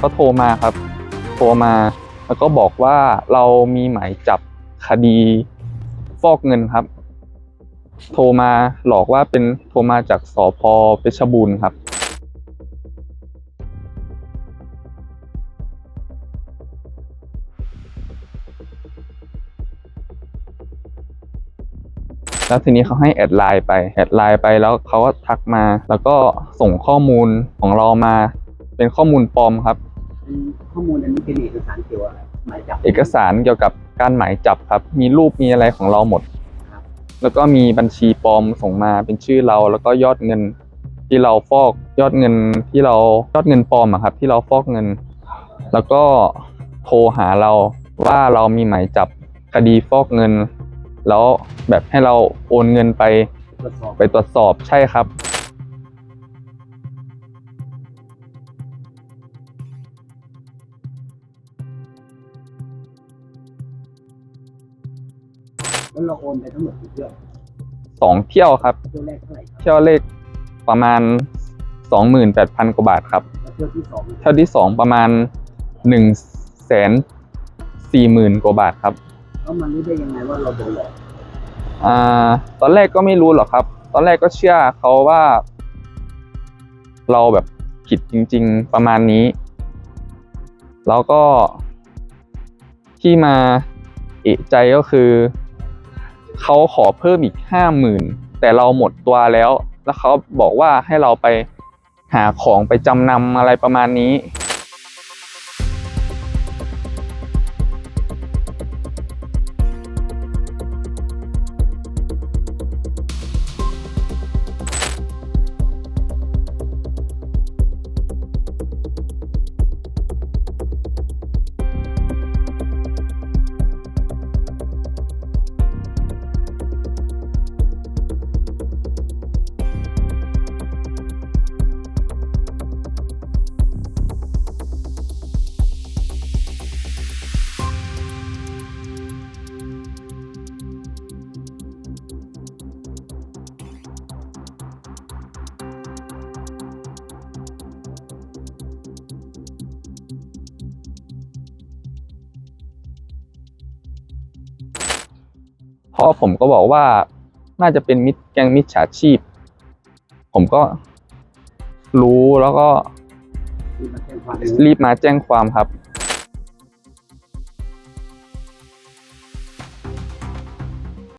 เขาโทรมาครับ โทรมาแล้วก็บอกว่าเรามีหมายจับคดีฟอกเงินครับ โทรมาหลอกว่าเป็นโทรมาจากสพเพชรบูรณ์ครับ แล้วทีนี้เขาให้แอดไลน์ไปแอดไลน์ไปแล้วเขาก็ทักมา แล้วก็ส่งข้อมูลของเรามา เป็นข้อมูลปลอมครับเป็นข้อมูลอันนี้เป็นเอกสารเกี่ยวกับอะไรหมายจับเอกสารเกี่ยวกับการหมายจับครับ มีรูปมีอะไรของเราหมดครับแล้วก็มีบัญชีปลอมส่งมาเป็นชื่อเรา แล้วก็ยอดเงินที่เราฟอกยอดเงินที่เรายอดเงินปลอมอะครับ ที่เราฟอกเงิน แล้วก็โทรหาเราว่าเรามีหมายจับคดีฟอกเงิน แล้วแบบให้เราโอนเงินไปตรวจสอบไปตรวจสอบใช่ครับ แล้วเราโอนไปทั้งหมดกี่เที่ยวสองเที่ยวครับ เที่ยวแรกเท่าไหร่ครับเที่ยวเลขประมาณสองหมื่นแปดพันกว่าบาทครับ แล้วเที่ยวที่สองเที่ยวที่สองประมาณหนึ่งแสนสี่หมื่นกว่าบาทครับ แล้วมันรู้ได้ยังไงว่าเราโดนหลอกอ่า ตอนแรกก็ไม่รู้หรอกครับ ตอนแรกก็เชื่อเขาว่า เราแบบผิดจริง ๆ ประมาณนี้ แล้วก็ที่มาเอะใจก็คือ เขาขอเพิ่มอีกห้าหมื่นแต่เราหมดตัวแล้ว แล้วเขาบอกว่าให้เราไปหาของไปจำนำอะไรประมาณนี้ พ่อผมก็บอกว่าน่าจะเป็นมิตรแก๊งมิจฉาชีพ ผมก็รู้แล้วก็รีบมาแจ้งความครับ